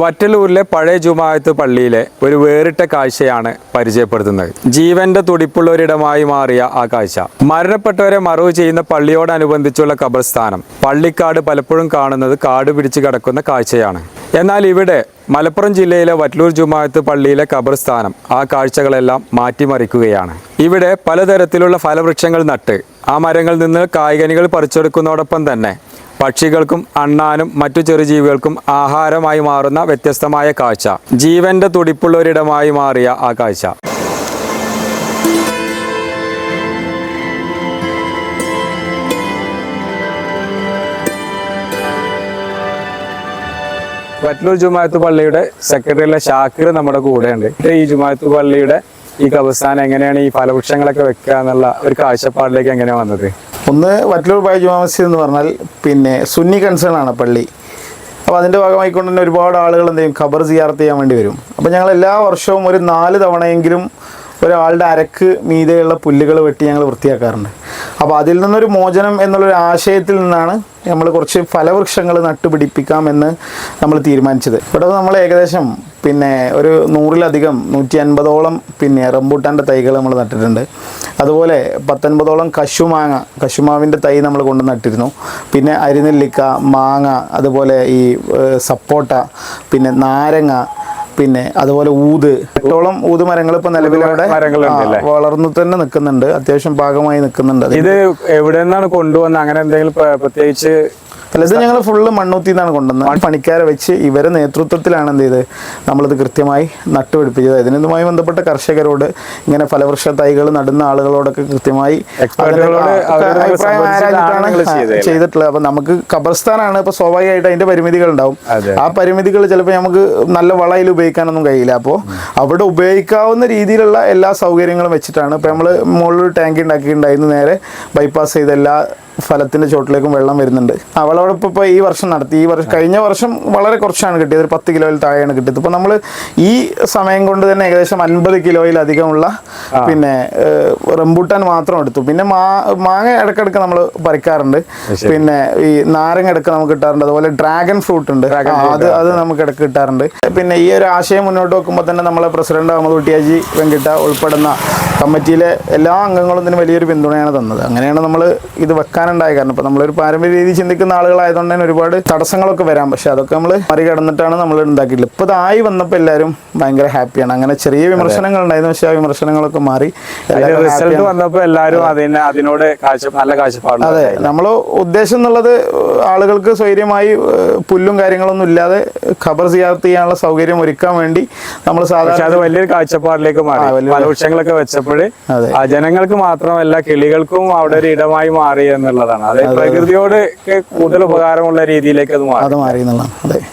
വറ്റലൂരിലെ പഴയ ജുമായത്ത് പള്ളിയിലെ ഒരു വേറിട്ട കാഴ്ചയാണ് പരിചയപ്പെടുത്തുന്നത്. ജീവന്റെ തുടിപ്പുള്ള ഒരിടമായി മാറിയ ആ കാഴ്ച. മരണപ്പെട്ടവരെ മറവ് ചെയ്യുന്ന പള്ളിയോടനുബന്ധിച്ചുള്ള കബർസ്ഥാനം. പള്ളിക്കാട് പലപ്പോഴും കാണുന്നത് കാട് പിടിച്ചു കിടക്കുന്ന കാഴ്ചയാണ്. എന്നാൽ ഇവിടെ മലപ്പുറം ജില്ലയിലെ വറ്റലൂർ ജുമായത്ത് പള്ളിയിലെ കബർസ്ഥാനം ആ കാഴ്ചകളെല്ലാം മാറ്റിമറിക്കുകയാണ്. ഇവിടെ പലതരത്തിലുള്ള ഫലവൃക്ഷങ്ങൾ നട്ട് ആ മരങ്ങളിൽ നിന്ന് കായ്കനികൾ പറിച്ചെടുക്കുന്നതോടൊപ്പം തന്നെ പക്ഷികൾക്കും അണ്ണാനും മറ്റു ചെറുജീവികൾക്കും ആഹാരമായി മാറുന്ന വ്യത്യസ്തമായ കാഴ്ച. ജീവന്റെ തുടിപ്പുള്ള ഒരിടമായി മാറിയ ആ കാഴ്ച. വറ്റലൂർ ജുമായത്ത് പള്ളിയുടെ സെക്രട്ടറിയിലെ ഷാക്കിർ നമ്മുടെ കൂടെയുണ്ട്. ഈ ജുമായത്ത് പള്ളിയുടെ ഈ കവസാനം എങ്ങനെയാണ്? ഈ ഫലവൃക്ഷങ്ങളൊക്കെ വെക്കുക എന്നുള്ള ഒരു കാഴ്ചപ്പാടിലേക്ക് എങ്ങനെയാണ് വന്നത്? ഒന്ന് വറ്റലൂർ ബായ ജുമാ മസ്ജിദ് എന്ന് പറഞ്ഞാൽ പിന്നെ സുന്നി കൺസേൺ ആണ് പള്ളി. അപ്പോൾ അതിന്റെ ഭാഗമായിക്കൊണ്ട് തന്നെ ഒരുപാട് ആളുകൾ എന്ത് ഖബർ സിയാർത്ത് ചെയ്യാൻ വേണ്ടി വരും. അപ്പോൾ ഞങ്ങൾ എല്ലാ വർഷവും ഒരു നാല് തവണയെങ്കിലും ഒരാളുടെ അരക്ക് മീതെയുള്ള പുല്ലുകൾ വെട്ടി ഞങ്ങൾ വൃത്തിയാക്കാറുണ്ട്. അപ്പോൾ അതിൽ നിന്നൊരു മോചനം എന്നുള്ളൊരു ആശയത്തിൽ നിന്നാണ് നമ്മൾ കുറച്ച് ഫലവൃക്ഷങ്ങൾ നട്ടുപിടിപ്പിക്കാം എന്ന് നമ്മൾ തീരുമാനിച്ചത്. ഇവിടെ നമ്മൾ ഏകദേശം പിന്നെ ഒരു നൂറിലധികം നൂറ്റി അൻപതോളം പിന്നെ റംബൂട്ടാന്റെ തൈകൾ നമ്മൾ നട്ടിട്ടുണ്ട്. അതുപോലെ പത്തൊൻപതോളം കശുമാങ്ങ കശുമാവിന്റെ തൈ നമ്മൾ കൊണ്ട് നട്ടിരുന്നു. പിന്നെ അരിനെല്ലിക്ക മാങ്ങ അതുപോലെ ഈ സപ്പോട്ട പിന്നെ നാരങ്ങ പിന്നെ അതുപോലെ ഊത്. എട്ടോളം ഊത് മരങ്ങൾ ഇപ്പൊ നിലവിലവിടെ? വളർന്നു തന്നെ നിൽക്കുന്നുണ്ട്. അത്യാവശ്യം ഭാഗമായി നിൽക്കുന്നുണ്ട്. ഇത് എവിടെ നിന്നാണ് കൊണ്ടുവന്നത് അങ്ങനെ എന്തെങ്കിലും പ്രത്യേകിച്ച് അല്ല ഇത് ഞങ്ങൾ ഫുള്ള് മണ്ണൂത്തി നിന്നാണ് കൊണ്ടുവന്നത്. പണിക്കാരെ വെച്ച് ഇവരെ നേതൃത്വത്തിലാണ് എന്ത് ചെയ്ത് നമ്മളിത് കൃത്യമായി നട്ടുപിടിപ്പിച്ചത്. ഇതിനുമായി ബന്ധപ്പെട്ട കർഷകരോട് ഇങ്ങനെ ഫലവൃക്ഷ തൈകൾ നടുന്ന ആളുകളോടൊക്കെ കൃത്യമായി അഭിപ്രായം ആരാഞ്ഞിട്ടാണ്? ചെയ്തിട്ടുള്ളത്. അപ്പൊ നമുക്ക് കബർസ്ഥാനാണ് ഇപ്പൊ സ്വാഭാവികമായിട്ട് അതിന്റെ പരിമിതികൾ ഉണ്ടാവും. ആ പരിമിതികൾ ചിലപ്പോൾ നമുക്ക് നല്ല വളയിൽ ഉപയോഗിക്കാനൊന്നും കഴിയില്ല. അപ്പോൾ അവിടെ ഉപയോഗിക്കാവുന്ന രീതിയിലുള്ള എല്ലാ സൗകര്യങ്ങളും വെച്ചിട്ടാണ്. ഇപ്പൊ നമ്മൾ മുകളിൽ ടാങ്ക് ഉണ്ടാക്കിയിട്ടുണ്ടായിരുന്നു. നേരെ ബൈപ്പാസ് ചെയ്ത എല്ലാ ഫലത്തിന്റെ ചോട്ടിലേക്കും വെള്ളം വരുന്നുണ്ട്. ആ വിളവെടുപ്പ് ഇപ്പോൾ ഈ വർഷം നടത്തി ഈ വർഷം കഴിഞ്ഞ വർഷം വളരെ കുറച്ചാണ് കിട്ടിയത് ഒരു പത്ത് കിലോയിൽ താഴെയാണ് കിട്ടിയത്. ഇപ്പോൾ നമ്മൾ ഈ സമയം കൊണ്ട് തന്നെ ഏകദേശം അൻപത് കിലോയിലധികമുള്ള പിന്നെ റംബൂട്ടാൻ മാത്രം എടുത്തു. പിന്നെ മാ മാങ്ങ ഇടക്കിടക്ക് നമ്മൾ പറിക്കാറുണ്ട്. പിന്നെ ഈ നാരങ്ങ ഇടയ്ക്ക് നമുക്ക് കിട്ടാറുണ്ട്. അതുപോലെ ഡ്രാഗൺ ഫ്രൂട്ട് ഉണ്ട്. അത് അത് നമുക്ക് ഇടയ്ക്ക് കിട്ടാറുണ്ട്. പിന്നെ ഈ ഒരു ആശയം മുന്നോട്ട് വെക്കുമ്പോൾ തന്നെ നമ്മളെ പ്രസിഡന്റ് അഹമ്മദ് കുട്ടിയാജി വെങ്കിട്ട ഉൾപ്പെടുന്ന കമ്മിറ്റിയിലെ എല്ലാ അംഗങ്ങളും ഇതിന് വലിയൊരു പിന്തുണയാണ് തന്നത്. അങ്ങനെയാണ് നമ്മൾ ഇത് വെക്കാനുണ്ടായ കാരണം. ഇപ്പം നമ്മളൊരു പാരമ്പര്യ രീതി ചിന്തിക്കുന്ന ആളുകളായതുകൊണ്ട് തന്നെ ഒരുപാട് തടസ്സങ്ങളൊക്കെ വരാം. പക്ഷെ അതൊക്കെ നമ്മൾ മറികടന്നിട്ടാണ് നമ്മൾ ഉണ്ടാക്കിയിട്ടുള്ളത് ഇപ്പോൾ ഇതായി വന്നപ്പോൾ എല്ലാവരും ഭയങ്കര ഹാപ്പിയാണ്. അങ്ങനെ ചെറിയ വിമർശനങ്ങൾ ഉണ്ടായിരുന്നു. പക്ഷേ ആ വിമർശനങ്ങളൊക്കെ മാറി എല്ലാവരും റിസൾട്ട് വന്നപ്പോൾ എല്ലാവരും അതിനെ അതിനോട് നല്ല കാഴ്ചപ്പാട് അതെ. നമ്മൾ ഉദ്ദേശം എന്നുള്ളത് ആളുകൾക്ക് സ്വൈര്യമായി പുല്ലും കാര്യങ്ങളൊന്നും ഇല്ലാതെ ഖബർ സിയാർത്ത് ചെയ്യാനുള്ള സൗകര്യം ഒരുക്കാൻ വേണ്ടി നമ്മൾ സാധാരണ വലിയൊരു കാഴ്ചപ്പാടിലേക്ക് മാറി. വെച്ചപ്പോൾ ആ ജനങ്ങൾക്ക് മാത്രമല്ല കിളികൾക്കും അവിടെ ഒരു ഇടമായി മാറി എന്നുള്ളതാണ്. അതായത് പ്രകൃതിയോട് കൂടുതൽ ഉപകാരമുള്ള രീതിയിലേക്ക് അത് മാറി. അത് മാറി എന്നുള്ളതാണ്. അതെ.